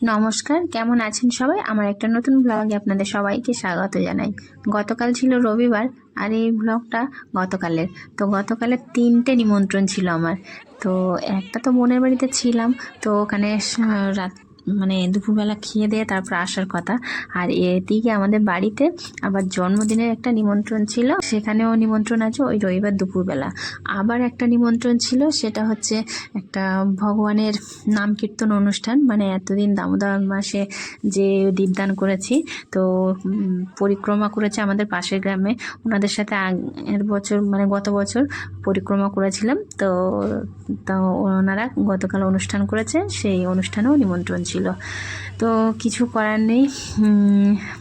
নমস্কার, কেমন আছেন সবাই? আমার একটা নতুন ব্লগে আপনাদের সবাইকে স্বাগত জানাই। গতকাল ছিল রবিবার আর এই ব্লগটা গতকালের। তো গতকালের তিনটে নিমন্ত্রণ ছিল আমার। তো একটা তো বোনের বাড়িতে ছিলাম, তো ওখানে রাত মানে দুপুরবেলা খেয়ে দিয়ে তারপর আসার কথা। আর এদিকে আমাদের বাড়িতে আবার জন্মদিনের একটা নিমন্ত্রণ ছিল, সেখানেও নিমন্ত্রণ আছে ওই রবিবার দুপুরবেলা। আবার একটা নিমন্ত্রণ ছিল, সেটা হচ্ছে একটা ভগবানের নাম কীর্তন অনুষ্ঠান। মানে এতদিন দামোদর মাসে যে দীপদান করেছি, তো পরিক্রমা করেছে আমাদের পাশের গ্রামে। ওনাদের সাথে আগের বছর মানে গত বছর পরিক্রমা করেছিলাম। তো তো ওনারা গতকাল অনুষ্ঠান করেছে, সেই অনুষ্ঠানেও নিমন্ত্রণ ছিল। তো কিছু করার নেই।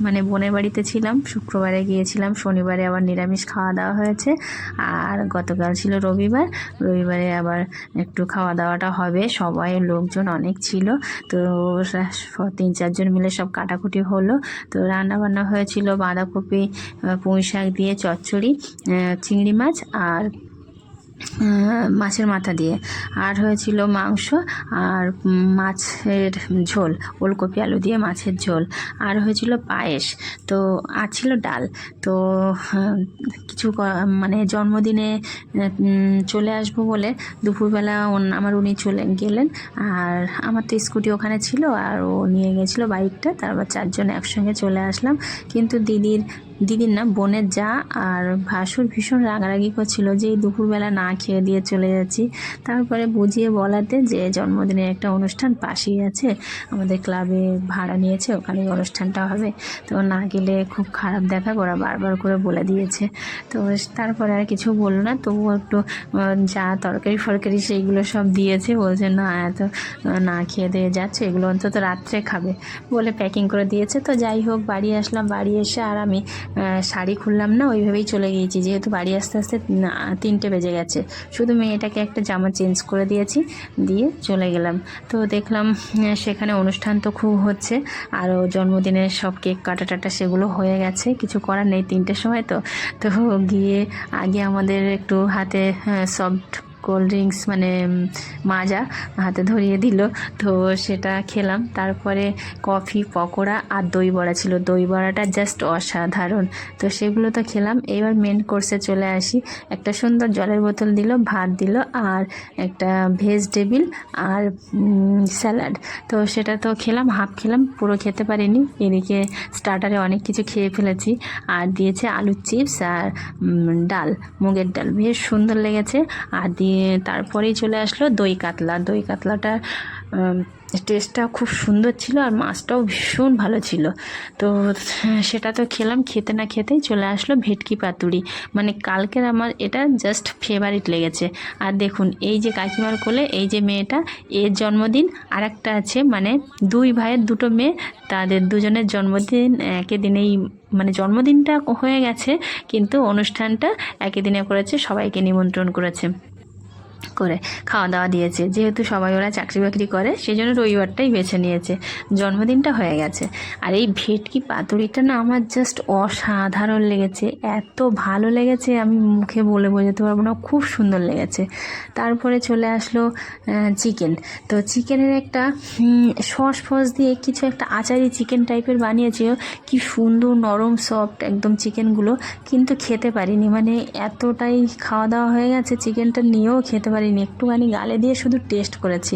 মানে বোনের বাড়িতে ছিলাম, শুক্রবারে গিয়েছিলাম, শনিবারে আবার নিরামিষ খাওয়া দাওয়া হয়েছে। আর গতকাল ছিল রবিবার, রবিবারে আবার একটু খাওয়া দাওয়াটা হবে। সবাই লোকজন অনেক ছিল। তো তিন চারজন মিলে সব কাটাকুটি হলো। তো রান্না বান্না হয়েছিল বাঁধাকপি পুঁই শাক দিয়ে চচ্চড়ি চিংড়ি মাছ আর মাছের মাথা দিয়ে। আর হয়েছিল মাংস আর মাছের ঝোল, ওলকপি, আলু দিয়ে মাছের ঝোল। আর হয়েছিল পায়েস, তো আর ছিল ডাল। তো কিছু মানে জন্মদিনে চলে আসব বলে দুপুরবেলা আমার উনি চলে গেলেন। আর আমার তো স্কুটি ওখানে ছিল আর ও নিয়ে গেছিল বাইকটা, তারপর চারজন একসঙ্গে চলে আসলাম। কিন্তু দিদির দিদির না বোনের যা, আর ভাসুর ভীষণ রাগারাগি করছিল যে দুপুরবেলা না খেয়ে দিয়ে চলে যাচ্ছি। তারপরে বুঝিয়ে বলাতে যে জন্মদিনের একটা অনুষ্ঠান পাশেই আছে, আমাদের ক্লাবে ভাড়া নিয়েছে ওখানে অনুষ্ঠানটা হবে। তো না গেলে খুব খারাপ দেখা ওরা বারবার করে বলে দিয়েছে। তো তারপরে আর কিছু বলল না, তবুও একটু যা তরকারি ফরকারি সেইগুলো সব দিয়েছে, বলছে না, এত না খেয়ে দিয়ে যাচ্ছে, এগুলো অন্তত রাত্রে খাবে। বলে প্যাকিং করে দিয়েছে। তো যাই হোক, বাড়ি আসলাম, বাড়ি এসে আর আমি শাড়ি খুললাম না, ওইভাবেই চলে গিয়েছি। যেহেতু বাড়ি আসতে আসতে তিনটে বেজে গেছে। শুধু মেয়েটাকে একটা জামা চেঞ্জ করে দিয়েছি, দিয়ে চলে গেলাম। তো দেখলাম সেখানে অনুষ্ঠান তো খুব হচ্ছে, আরও জন্মদিনের সব কেক কাটা টাটা সেগুলো হয়ে গেছে, কিছু করার নেই তিনটের সময় তো। তো গিয়ে আগে আমাদের একটু হাতে সফট কোল্ড ড্রিঙ্কস মানে মাজা হাতে ধরিয়ে দিল। তো সেটা খেলাম। তারপরে কফি, পকোড়া আর দই বড়া ছিল। দই বড়াটা জাস্ট অসাধারণ। তো সেগুলো তো খেলাম। এবার মেন কোর্সে চলে আসি। একটা সুন্দর জলের বোতল দিল, ভাত দিল আর একটা ভেজ টেবিল আর স্যালাড তো সেটা তো খেলাম হাফ খেলাম, পুরো খেতে পারিনি। এদিকে স্টার্টারে অনেক কিছু খেয়ে ফেলেছি। আর দিয়েছে আলুর চিপস আর ডাল, মুগের ডাল। বেশ সুন্দর লেগেছে। আর দিয়ে তারপরেই চলে আসলো দই কাতলা। দই কাতলাটা টেস্টটা খুব সুন্দর ছিল আর মাছটাও ভীষণ ভালো ছিল। তো হ্যাঁ, সেটা তো খেলাম খেতে না খেতেই চলে আসলো ভেটকি পাতুরি। মানে কালকের আমার এটা জাস্ট ফেভারিট লেগেছে। আর দেখুন এই যে কাকিমার কোলে এই যে মেয়েটা এর জন্মদিন আর একটা আছে। মানে দুই ভাইয়ের দুটো মেয়ে তাদের দুজনের জন্মদিন একই দিনেই মানে জন্মদিনটা হয়ে গেছে কিন্তু অনুষ্ঠানটা একই দিনে করেছে সবাইকে নিমন্ত্রণ করেছে। করে খাওয়া দাওয়া দিয়েছে। যেহেতু সবাই ওরা চাকরি বাকরি করে সেই জন্য রবিবারটাই বেছে নিয়েছে। জন্মদিনটা হয়ে গেছে। আর এই ভেটকি পাতুরিটা না আমার জাস্ট অসাধারণ লেগেছে। এত ভালো লেগেছে, আমি মুখে বলে বোঝাতে পারব না, খুব সুন্দর লেগেছে। তারপরে চলে আসলো চিকেন। তো চিকেনের একটা সস ফস দিয়ে কিছু একটা আচারি চিকেন টাইপের বানিয়েছিল কি সুন্দর, নরম সফট একদম চিকেনগুলো, কিন্তু খেতে পারিনি। মানে এতটাই খাওয়া দাওয়া হয়ে গেছে, চিকেনটা নিয়েও খেতে পারিনি, একটুখানি গালে দিয়ে শুধু টেস্ট করেছি।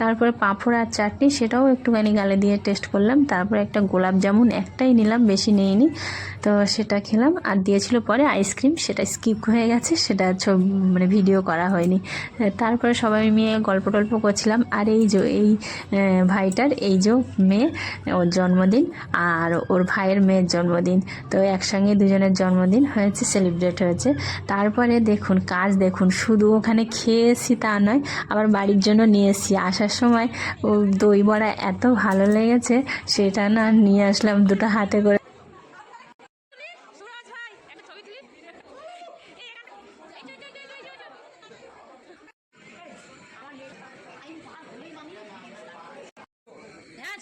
তারপরে পাঁপড় আর চাটনি সেটাও একটুখানি গালে দিয়ে টেস্ট করলাম। তারপরে একটা গোলাপ জামুন একটাই নিলাম, বেশি নেইনি। তো সেটা খেলাম আর দিয়েছিল পরে আইসক্রিম সেটা স্কিপ হয়ে গেছে, সেটা মানে ভিডিও করা হয়নি। তারপরে সবাই মিলে গল্প টল্প করছিলাম। আর এই যে, এই ভাইটার, এই যে মেয়ে, ওর জন্মদিন আর ওর ভাইয়ের মেয়ের জন্মদিন। তো একসঙ্গে দুজনের জন্মদিন হয়েছে সেলিব্রেট হয়েছে। তারপরে দেখুন, কাজ দেখুন, শুধু ওখানে খেয়েছি তা নয়, আবার বাড়ির জন্য নিয়ে আসার সময় ও দই বড়া এত ভালো লেগেছে, সেটা না নিয়ে আসলাম দুটো হাতে করে। হ্যাঁ